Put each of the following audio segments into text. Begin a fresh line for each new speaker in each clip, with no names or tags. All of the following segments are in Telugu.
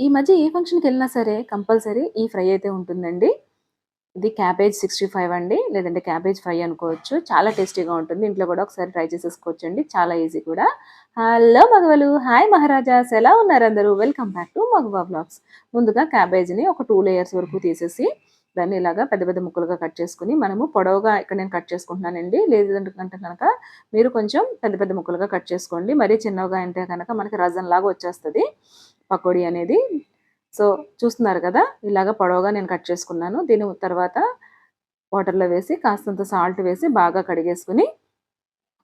ఈ మధ్య ఏ ఫంక్షన్‌కి వెళ్ళినా సరే కంపల్సరీ ఈ ఫ్రై అయితే ఉంటుందండి. ఇది క్యాబేజ్ 65 అండి. లేదంటే క్యాబేజ్ ఫ్రై అనుకోవచ్చు. చాలా టేస్టీగా ఉంటుంది. ఇంట్లో కూడా ఒకసారి ట్రై చేసేసుకోవచ్చండి. చాలా ఈజీ కూడా. హలో మగవలు! హాయ్ మహారాజాస్! ఎలా ఉన్నారు అందరూ? Welcome back to Magava blogs ముందుగా క్యాబేజ్‌ని ఒక టూ లేయర్స్ వరకు తీసేసి దాన్ని ఇలాగా పెద్ద పెద్ద ముక్కలుగా కట్ చేసుకొని మనము పొడవుగా ఇక్కడ నేను కట్ చేసుకుంటున్నానండి. లేదంటే కనుక మీరు కొంచెం పెద్ద పెద్ద ముక్కలుగా కట్ చేసుకోండి. మరీ చిన్నగా అంటే కనుక మనకి రజన్ లాగా వచ్చేస్తుంది పకోడీ అనేది. సో చూస్తున్నారు కదా! ఇలాగ పొడవుగా నేను కట్ చేసుకున్నాను. దీని తర్వాత వాటర్‌లో వేసి కాస్తంత సాల్ట్ వేసి బాగా కడిగేసుకొని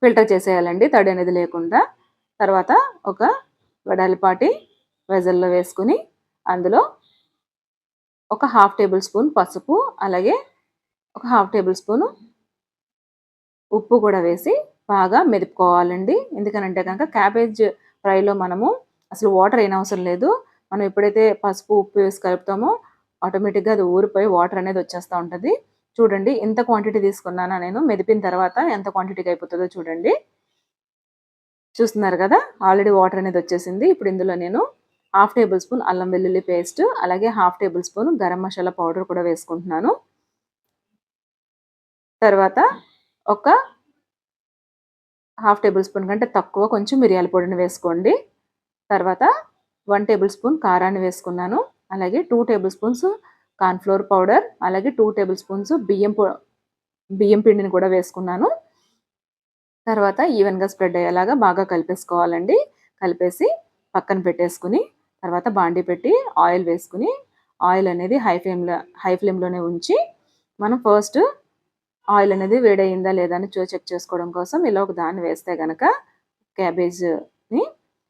ఫిల్టర్ చేసేయాలండి తడి అనేది లేకుండా. తర్వాత ఒక వెడల్పాటి వెజల్‌లో వేసుకుని అందులో ఒక హాఫ్ టేబుల్ స్పూన్ పసుపు అలాగే ఒక హాఫ్ టేబుల్ స్పూను ఉప్పు కూడా వేసి బాగా మెదుపుకోవాలండి. ఎందుకనంటే కనుక క్యాబేజ్ ఫ్రైలో మనము అసలు వాటర్ అయినవసరం లేదు. మనం ఎప్పుడైతే పసుపు, ఉప్పు వేసి కలుపుతామో ఆటోమేటిక్‌గా అది ఊరిపోయి వాటర్ అనేది వచ్చేస్తా ఉంటుంది చూడండి ఎంత క్వాంటిటీ తీసుకున్నానా నేను మెదిపిన తర్వాత ఎంత క్వాంటిటీకి అయిపోతుందో చూడండి. చూస్తున్నారు కదా! ఆల్రెడీ వాటర్ అనేది వచ్చేసింది. ఇప్పుడు ఇందులో నేను హాఫ్ టేబుల్ స్పూన్ అల్లం వెల్లుల్లి పేస్ట్ అలాగే half tablespoon garam masala powder కూడా వేసుకుంటున్నాను. తర్వాత ఒక హాఫ్ టేబుల్ స్పూన్ కంటే తక్కువ కొంచెం మిరియాల పొడిని వేసుకోండి. తర్వాత వన్ టేబుల్ స్పూన్ కారాన్ని వేసుకున్నాను. అలాగే two tablespoons cornflour powder అలాగే టూ టేబుల్ స్పూన్స్ బియ్యం బియ్యం పిండిని కూడా వేసుకున్నాను. తర్వాత ఈవెన్‌గా స్ప్రెడ్ అయ్యేలాగా బాగా కలిపేసుకోవాలండి. కలిపేసి పక్కన పెట్టేసుకొని తర్వాత బాండీ పెట్టి ఆయిల్ వేసుకుని ఆయిల్ అనేది హై ఫ్లేమ్‌లో హై ఫ్లేమ్‌లోనే ఉంచి మనం ఫస్ట్ ఆయిల్ అనేది వేడయిందా లేదా అని చూ చెక్ చేసుకోవడం కోసం ఇలా ఒక దాన్ని వేస్తే కనుక క్యాబేజ్‌ని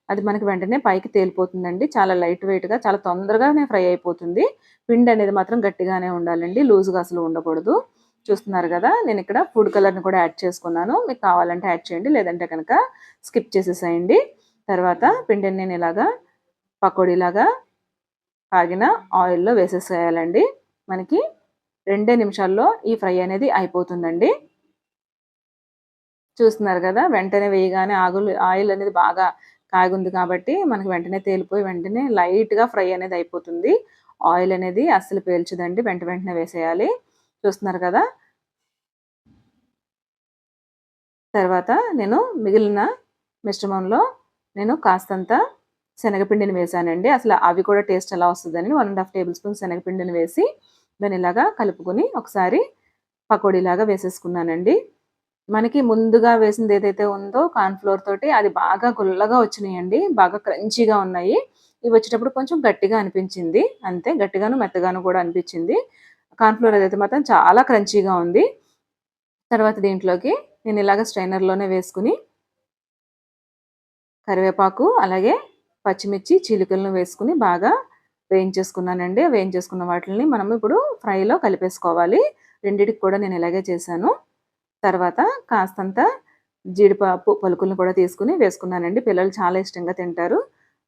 అది మనకి వెంటనే పైకి తేలిపోతుందండి. చాలా లైట్ వెయిట్‌గా చాలా తొందరగానే ఫ్రై అయిపోతుంది. పిండి అనేది మాత్రం గట్టిగానే ఉండాలండి. లూజ్‌గా అసలు ఉండకూడదు. చూస్తున్నారు కదా! నేను ఇక్కడ ఫుడ్ కలర్‌ని కూడా యాడ్ చేసుకున్నాను. మీకు కావాలంటే యాడ్ చేయండి. లేదంటే కనుక స్కిప్ చేసేసేయండి. తర్వాత పిండిని నేను ఇలాగా పకోడీలాగా కాగిన ఆయిల్‌లో వేసేసేయాలండి. మనకి రెండే నిమిషాల్లో ఈ ఫ్రై అనేది అయిపోతుందండి. చూస్తున్నారు కదా! వెంటనే వేయగానే ఆగులు ఆయిల్ అనేది బాగా కాగుంది కాబట్టి మనకి వెంటనే తేలిపోయి వెంటనే లైట్‌గా ఫ్రై అనేది అయిపోతుంది. ఆయిల్ అనేది అస్సలు పేల్చదండి వెంట వెంటనే వేసేయాలి. చూస్తున్నారు కదా! తర్వాత నేను మిగిలిన మిశ్రమంలో నేను కాస్తంత శనగపిండిని వేసానండి అసలు అవి కూడా టేస్ట్ ఎలా వస్తుందని one and half tablespoon శనగపిండిని వేసి దాన్ని ఇలాగా కలుపుకొని ఒకసారి పకోడీలాగా వేసేసుకున్నానండి. మనకి ముందుగా వేసింది ఏదైతే ఉందో కార్న్ ఫ్లోర్ తోటి అది బాగా గుల్లగా వచ్చినాయండి. బాగా క్రంచీగా ఉన్నాయి. ఇవి వచ్చేటప్పుడు కొంచెం గట్టిగా అనిపించింది. అంతే గట్టిగాను, మెత్తగాను కూడా అనిపించింది. కార్న్ ఫ్లోర్ అదైతే మాత్రం చాలా క్రంచీగా ఉంది. తర్వాత దీంట్లోకి నేను ఇలాగ స్ట్రైనర్‌లోనే వేసుకుని కరివేపాకు అలాగే పచ్చిమిర్చి చీలికలను వేసుకుని బాగా వేయించేసుకున్నానండి. వేయించేసుకున్న వాటిల్ని మనం ఇప్పుడు ఫ్రైలో కలిపేసుకోవాలి. రెండిటికి కూడా నేను ఇలాగే చేశాను. తర్వాత కాస్తంత జీడిపప్పు పలుకులను కూడా తీసుకొని వేసుకున్నానండి. పిల్లలు చాలా ఇష్టంగా తింటారు.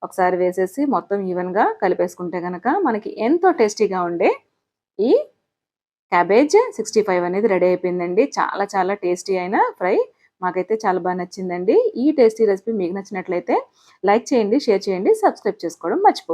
ఒకసారి వేసేసి మొత్తం ఈవెన్‌గా కలిపేసుకుంటే కనుక మనకి ఎంతో టేస్టీగా ఉండే ఈ క్యాబేజ్ 65 అనేది రెడీ అయిపోయిందండి. చాలా చాలా టేస్టీ అయిన ఫ్రై మాకైతే చాలా బాగా నచ్చిందండి. ఈ టేస్టీ రెసిపీ మీకు నచ్చినట్లయితే లైక్ చేయండి, షేర్ చేయండి, సబ్స్క్రైబ్ చేసుకోవడం మర్చిపో